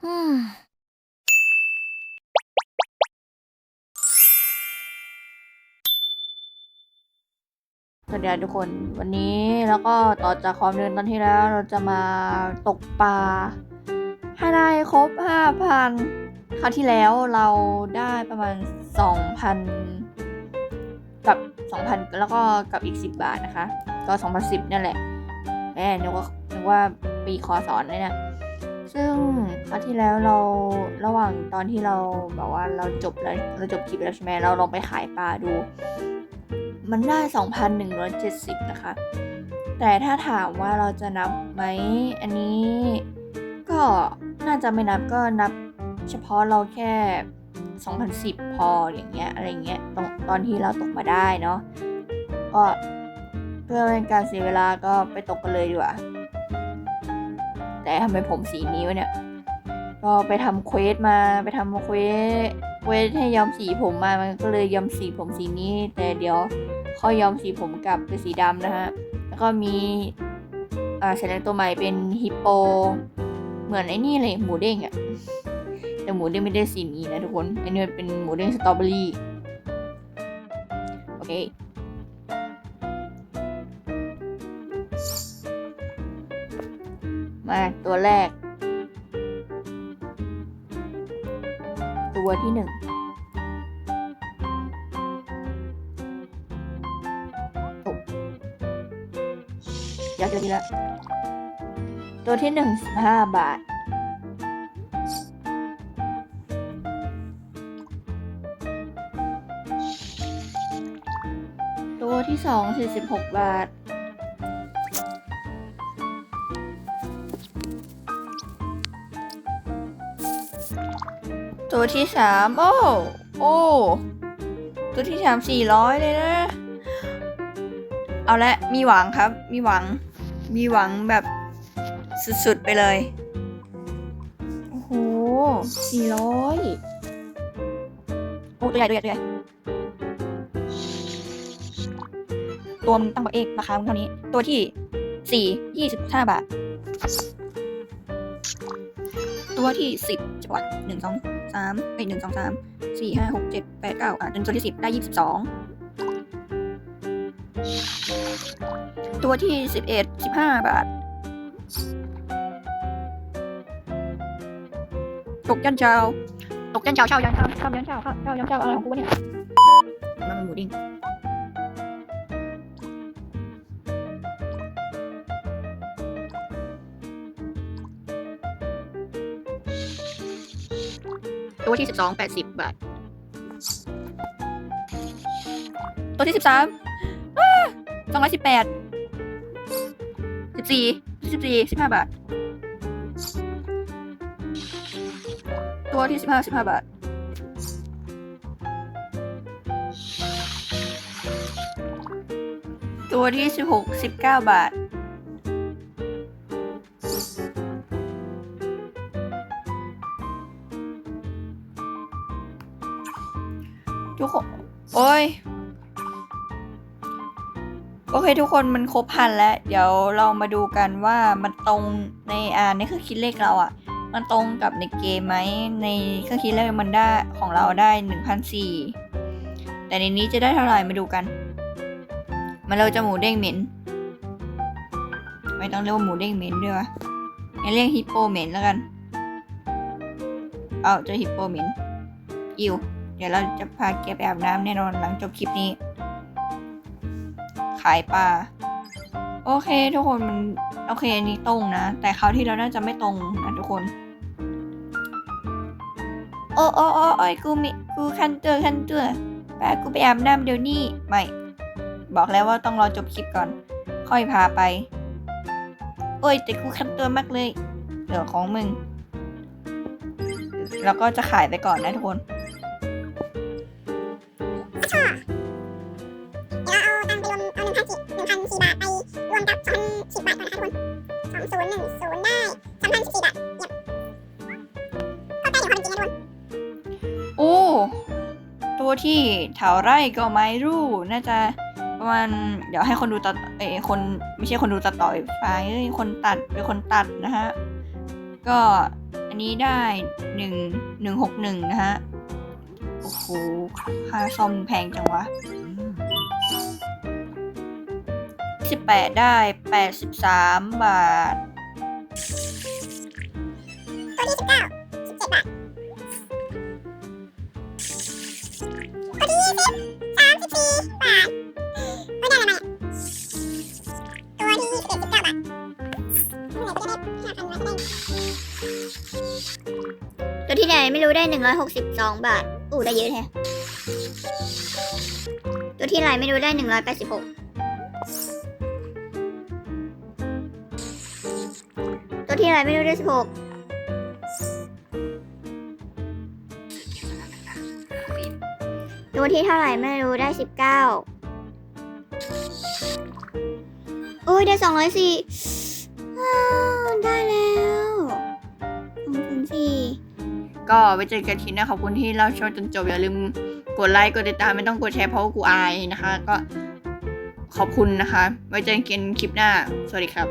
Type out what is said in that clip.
สวัสดีทุกคนวันนี้แล้วก็ต่อจากความเดินตอนที่แล้วเราจะมาตกปลาให้ได้ครบ 5,000 คราวที่แล้วเราได้ประมาณ 2,000 กับ 2,000 แล้วก็กับอีก 10 บาทนะคะ ก็ 2,010 นั่นแหละแหมนึกว่านึกว่าปีคอสอนเลยเนี่ย ซึ่งคราวที่แล้วเราระหว่างตอนที่เราแบบว่าเราจบแล้วเราจบคลิปแล้วใช่ไหมเราลองไปขายปลาดู มันได้ 2,170 นะคะ แต่ถ้าถามว่าเราจะนับไหมอันนี้ก็น่าจะไม่นับก็นับเฉพาะเราแค่ 2010 พออย่างเงี้ยอะไรเงี้ยตอนตอนที่เราตกมาได้เนาะก็เพื่อเป็นการเสียเวลาก็ไปตกกันเลยดีกว่า แต่ทำไมผมสีนี้วะเนี่ยก็ไปทำเควสมาไปทำเควสเควสให้ย้อมสีผมมามันก็เลยย้อมสีผมสีนี้ แต่เดี๋ยวค่อย้อมสีผมกลับเป็นสีดำนะฮะแล้วก็มีอ่าแสัญลักษณ์ตัวใหม่เป็นฮิปโป เหมือนไอ้นี่เลยหมูเด้งอะแต่หมูเด้งไม่ได้สีนี้นะทุกคนอันนี้เป็นหมูเด้งสตรอเบอรี่โอเค มาตัวแรก ตัวที่หนึ่งโอ้อยากจะดีละตัวที่หนึ่งสิบห้าบาท ตัวที่สองสี่สิบหกบาท ตัวที่สามโอ้โอ้ตัวที่สามสี่ร้อยเลยนะ เอาละมีหวังครับ มีหวัง มีหวังแบบสุดๆไปเลย โอ้โหสี่ร้อยโอ้ตัวใหญ่ตัวใหญ่ตัวใหญ่ตัวมึงตั้งบอกเอกราคามึงเท่านี้ ตัวที่สี่ยี่สิบห้าบาท ตัวที่สิบจังหวัดหนึ่งสอง สามเอ้ยหนึ่งสองสามสี่ห้าหกเจ็ดแปดเก้าอะจนตัวที่สิบได้ยี่สิบสองตัวที่สิบเอ็ดสิบห้าบาทตกยันเช้าตกยันเช้าเช้ายันเช้าเช้ายันเช้าเช้าเช้ายันเช้าอะไรของกูวะเนี่ยมันเป็นหมูดิ้ง ตัวที่สิบสองแปดสิบบาท ตัวที่สิบสามสองร้อยสิบแปดสิบสี่สิบสี่สิบห้าบาท ตัวที่สิบห้าสิบห้าบาท ตัวที่สิบหกสิบเก้าบาท โอ้ย โอเคทุกคนมันครบพันแล้ว เดี๋ยวเรามาดูกันว่ามันตรงในอ่าในเครื่องคิดเลขเราอะ่ะ มันตรงกับในเกมไหมในเครื่องคิดเลขมันได้ของเราได้หนึ่งพันสี่แต่ในนี้จะได้เท่าไหร่มาดูกันมันเราจะหมูเด้งเหม็น ไม่ต้องเรียกว่าหมูเด้งเหม็นด้วยวะงั้นเรียกฮิปโปเหม็นแล้วกัน เอาเจอฮิปโปเหม็นอิว เดี๋ยวเราจะพาแกไปอาบน้ำแน่นอนหลังจบคลิปนี้ ขายปลาโอเคทุกคนมันโอเคอันนี้ตรงนะ แต่คราวที่เราน่าจะไม่ตรงนะทุกคน โอ้โอ้โอ้โอ้ยกูมีกูคันเตอคันเตอแปกูไปอาบน้ำเดี๋ยวนี้ไม่บอกแล้วว่าต้องรอจบคลิปก่อน ค่อยพาไป โอ้ยแต่กูคันตัวมากเลย เหลือของมึง แล้วก็จะขายไปก่อนนะทุกคน เดี๋ยวเอาตังค์ไปรวมเอาหนึ่งพันสี่หนึ่งพันสี่บาทไปรวมกับสองพันสิบบาทก่อนนะคะทุกคนสองศูนย์หนึ่งศูนย์ได้สามพันสิบสี่บาทเยี่ยก็ใกล้ถึงความจริงนะทุกคนโอ้ตัวที่เถาไร่ก็ไม่รู้น่าจะประมาณเดี๋ยวให้คนดูตัดเอ้คนไม่ใช่คนดูตัดต่อไฟเอ้ยคนตัดเป็นคนตัดนะฮะก็อันนี้ได้หนึ่งหนึ่งหกหนึ่งนะฮะ โอ้โหค่าซ่อมแพงจังวะสิบแปดได้แปดสิบสามบาทตัวที่สิบเก้าสิบเจ็ดบาทตัวที่ยี่สิบสามสิบสี่บาทไม่ได้อะไรมาเนี่ยตัวที่ยี่สิบเอ็ดสิบเก้าบาทเมื่อไหร่ก็จะได้ห้าพันไว้ก็ได้ตัวที่ไหนไม่รู้ได้หนึ่งร้อยหกสิบสองบาท อู้ได้เยอะแท้ตัวที่ไหนไม่รู้ได้หนึ่งร้อยแปดสิบหกตัวที่ไหนไม่รู้ได้สิบหกตัวที่เท่าไหร่ไม่รู้ได้สิบเก้าโอ้ยได้สองร้อยสี่ได้แล้วสองพันสี่ ก็ไว้เจอกันทีหนะขอบคุณที่เราชมจนจบอย่าลืมกดไลค์กดติดตามไม่ต้องกดแชร์เพราะกูอายนะคะ ก็ขอบคุณนะคะ ไว้เจอกันคลิปหน้า สวัสดีครับ